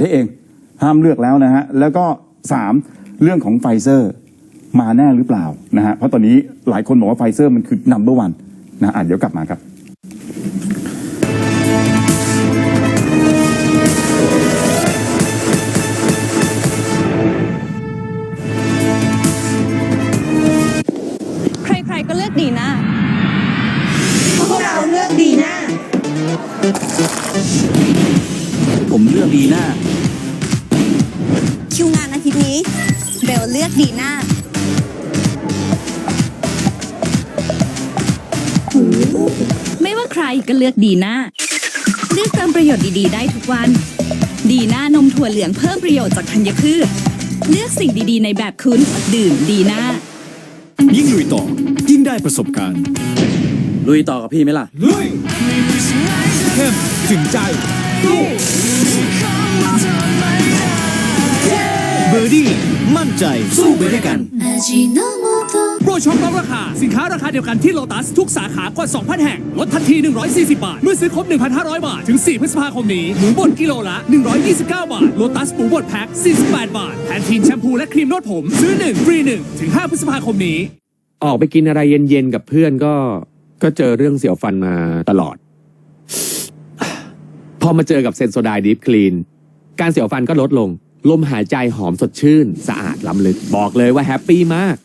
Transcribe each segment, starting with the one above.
ได้เองห้ามเลือกแล้วนะฮะแล้วก็สามเรื่องของไฟเซอร์มาแน่หรือเปล่านะฮะเพราะตอนนี้หลายคนบอกว่าไฟเซอร์มันคือ number one นะอะเดี๋ยวกลับมาครับ ใครๆก็เลือกดีนะ พวกเราเลือกดีน่าผมเลื อกดีหน้าคิวงานอาทิตย์นี้เบลเลือกดีน่าไม่ว่าใครก็เลือกดีน่าเลือกเติมประโยชน์ดีๆ ได้ทุกวัน ดีน่านมถั่วเหลืองเพิ่มประโยชน์จากธัญพืช เลือกสิ่งดีๆ ในแบบคุณดื่มดีน่ายิ่งลุยต่อ ยิ่งได้ประสบการณ์ ลุยต่อกับพี่ไหมล่ะ ลุยเข้มถึงใจ เบอร์ดี้มั่นใจสู้ไปด้วยกันโปรช็อปลดราคา สินค้าราคาเดียวกันที่โลตัส ทุกสาขากว่า 2,000 แห่ง ลดทันที 140 บาท เมื่อซื้อครบ 1,500 บาท ถึง 4 พฤษภาคมนี้ หมูบดกิโลละ 129 บาท โลตัสหมูบดแพ็ค 48 บาท แทนทีนแชมพูและครีมนวดผม ซื้อ 1 ฟรี 1 ถึง 5 พฤษภาคมนี้ ออกไปกินอะไรเย็นๆกับเพื่อนก็ก็เจอเรื่องเสียวฟันมาตลอดพ อมาเจอกับเซนโซไดดีฟคลีน การเสียวฟันก็ลดลง ลมหายใจหอมสดชื่น สะอาดล้ำลึก บอกเลยว่าแฮปปี้มาก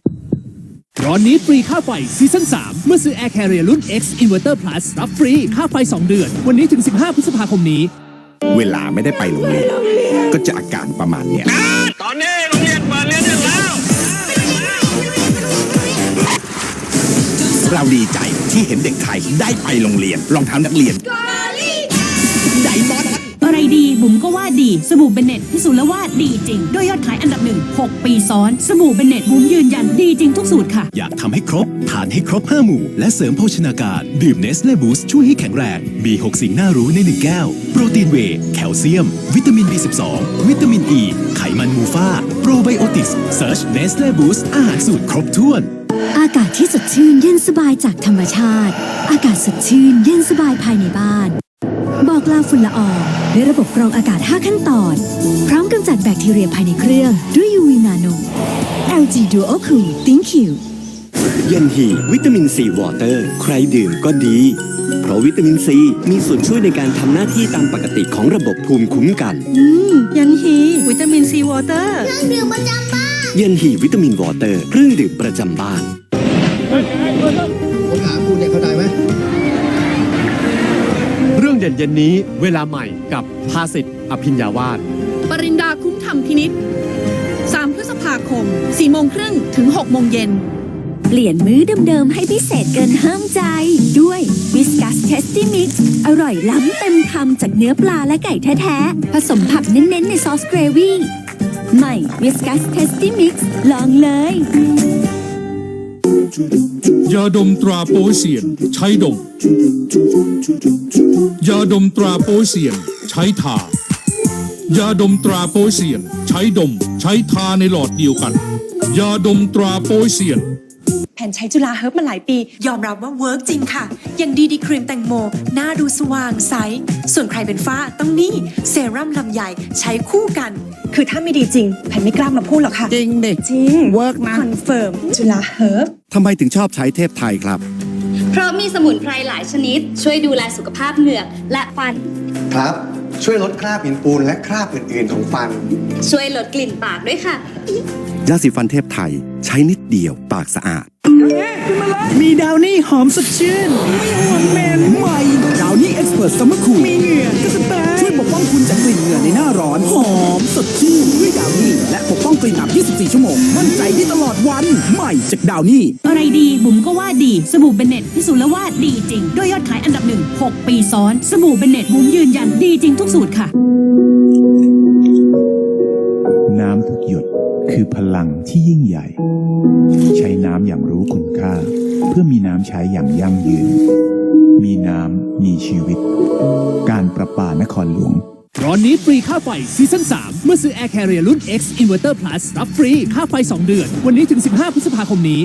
ร้อนนี้ฟรีค่าไฟซีซั่น3 เมื่อซื้อ Air Carrier รุ่น X Inverter Plus รับฟรีค่าไฟ 2 เดือน วันนี้ถึง 15 พฤษภาคมนี้ เวลาไม่ได้ไปโรงเรียนก็จะอาการประมาณเนี้ย ตอนนี้โรงเรียนเปิดเรียนได้แล้ว เราดีใจที่เห็นเด็กไทยได้ไปโรงเรียนรองเท้านักเรียน ไดมอนด์อะไรดีบุ๋มก็ว่าดี สบู่เบนเน็ตพิสูจน์แล้วว่าดีจริง ด้วยยอดขายอันดับหนึ่ง6ปีซ้อน สบู่เบนเน็ตบุ๋มยืนยันดีจริงทุกสูตรค่ะ อยากทำให้ครบ ทานให้ครบ 5 หมู่ และเสริมโภชนาการ ดื่มเนสเล่บูสช่วยให้แข็งแรง มี 6 สิ่งน่ารู้ใน 1 แก้ว โปรตีนเวย์แคลเซียม วิตามิน B12 วิตามินอ e, ีไขมันมูฟ่าโปรไบโอติกส์เซิร์ชเนสเล่บูสอาหารสูตรครบถ้วนอากาศที่สดชื่นเย็นสบายจากธรรมชาติ อากาศสดชื่นเย็นสบายภายในบ้าน บอกลาฝุ่นละอองด้วยระบบกรองอากาศ 5 ขั้นตอน พร้อมกำจัดแบคทีเรียภายในเครื่องด้วย UV Nano LG Duo Cool Think You เย็นฮีวิตามินซีวอเตอร์ใครดื่มก็ดี เพราะวิตามินซีมีส่วนช่วยในการทำหน้าที่ตามปกติของระบบภูมิคุ้มกันยันฮีวิตามินซีวอเตอร์เย็นฮีวิตามินวอเตอร์เครื่องดื่มประจำบ้านเรื่องเด่นเย็นนี้เวลาใหม่กับภาสิทธิ์อภิญญาวาสปรินดาคุ้มธรรมพินิษ3พฤษภาคม4โมงครึ่งถึง6โมงเย็น เปลี่ยนมื้อเดิมๆให้พิเศษเกินห้ามใจ ด้วย Whiskas Tasty Mix อร่อยล้ำเต็มคำจากเนื้อปลาและไก่แท้ๆ ผสมผักเน้นๆ ในซอสเกรวี่ใหม่ Whiskas Tasty Mix ลองเลย ยาดมตราโปเซียน ใช้ดม ยาดมตราโปเซียน ใช้ทายาดมตราโปเซียน ใช้ดม ใช้ทาในหลอดเดียวกัน ยาดมตราโปเซียน นใช้จุฬาเฮิร์บมาหลายปี ยอมรับว่าเวิร์กจริงค่ะ อย่างดีดีครีมแตงโม หน้าดูสว่างใส ส่วนใครเป็นฝ้าต้องนี่เซรั่มลำใหญ่ใช้คู่กัน คือถ้าไม่ดีจริงแผ่นไม่กล้ามาพูดหรอกค่ะ จริงดิจริงเวิร์กนะคอนเฟิร์มจุฬาเฮิร์บทำไมถึงชอบใช้เทพไทยครับ เพราะมีสมุนไพรหลายชนิด ช่วยดูแลสุขภาพเหงือกและฟัน ครับช่วยลดคราบหินปูนและคราบอื่นๆของฟัน ช่วยลดกลิ่นปากด้วยค่ะ ยาสีฟันเทพไทย ใช้นิดเดียวปากสะอาด มีดาวนี่หอมสดชื่น ไม่ห่วงเหม็นใหม่ดาวนี่เอ็กซ์เพรสซัมเมอร์คูลมีเหงื่อก็สแตช่วยปกป้องคุณจากกลิ่นเหงื่อในหน้าร้อน หอมสดชื่นด้วยดาวนี่และปกป้องกลิ่นอับ 24 ชั่วโมง มั่นใจได้ตลอดวัน ใหม่จากดาวนี่อะไรดีบุ๋มก็ว่าดี สบู่เบนเน็ตพิสูจน์แล้วว่าดีจริง ด้วยยอดขายอันดับหนึ่ง 6 ปีซ้อน สบู่เบนเน็ตบุ๋มยืนยันดีจริงทุกสูตรค่ะ คือพลังที่ยิ่งใหญ่ ใช้น้ำอย่างรู้คุณค่า เพื่อมีน้ำใช้อย่างยั่งยืน มีน้ำมีชีวิต การประปานครหลวงร้อนนี้ฟรีค่าไฟซีซั่น3 เมื่อซื้อ Air Carrier รุ่น X Inverter Plus รับฟรีค่าไฟ 2 เดือน วันนี้ถึง 15 พฤษภาคมนี้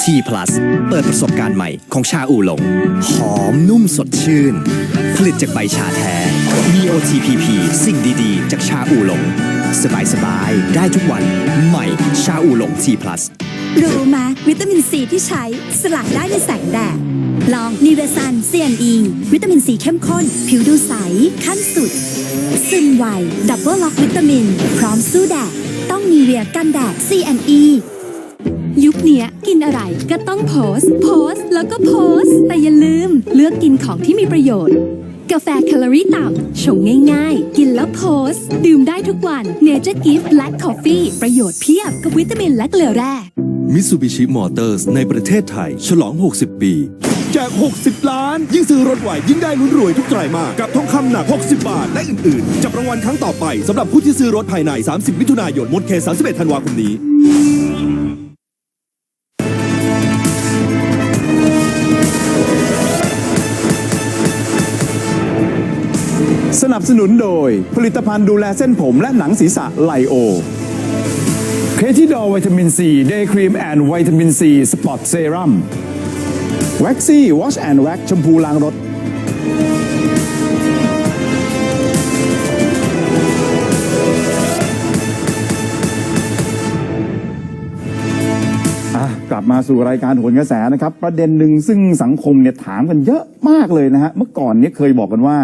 T plus เปิดประสบการณ์ใหม่ของชาอูหลง หอมนุ่มสดชื่นผผลิตจากใบชาแท้มี OTPP สิ่งดี ๆ จากชาอูหลง สบายสบายๆ ได้ทุกวันใหม่ชาอูหลง T+ รู้ไหมวิตามินซีที่ใช้สลัดได้ในแสงแดด ลองนิเวซัน CNE วิตามินซีเข้มข้น ผิวดูใส ขั้นสุด ซึมไว ดับเบิลล็อกวิตามิน พร้อมสู้แดด ต้องนีเวียกันแดด CNE ยุคเนี้ยกินอะไรก็ต้องโพส์โพส์แล้วก็โพส์แต่อย่าลืม เลือกกินของที่มีประโยชน์ กาแฟแคลอรี่ต่ำ ชงง่ายๆ กินแล้วโพส ดื่มได้ทุกวัน Nature Gift Black Coffee ประโยชน์เพียบกับวิตามินและเกลือแร่มิตซูบิชิมอเตอร์สในประเทศไทย ฉลอง 60 ปีแจก 60 ล้าน ยิ่งซื้อรถไหว ยิ่งได้ลุ้นรวยทุกไตรมาสกับทองคำหนัก 60 บาท และอื่นๆ จับรางวัลครั้งต่อไปสำหรับผู้ที่ซื้อรถภายใน 30 มิถุนายน หมดเขต31 ธันวาคมนี้ นับสนุนโดย ผลิตภัณฑ์ดูแลเส้นผมและหนังศีรษะไลโอ เคที่ดอวิตามินซีเดย์ครีมแอนด์วิตามินซีสปอตเซรั่มแว็กซี่วอชแอนด์แว็กชมพูล้างรถ อะกลับมาสู่รายการโหนกระแสนะครับ ประเด็นหนึ่งซึ่งสังคมเนี่ยถามกันเยอะมากเลยนะฮะ เมื่อก่อนเนี่ยเคยบอกกันว่า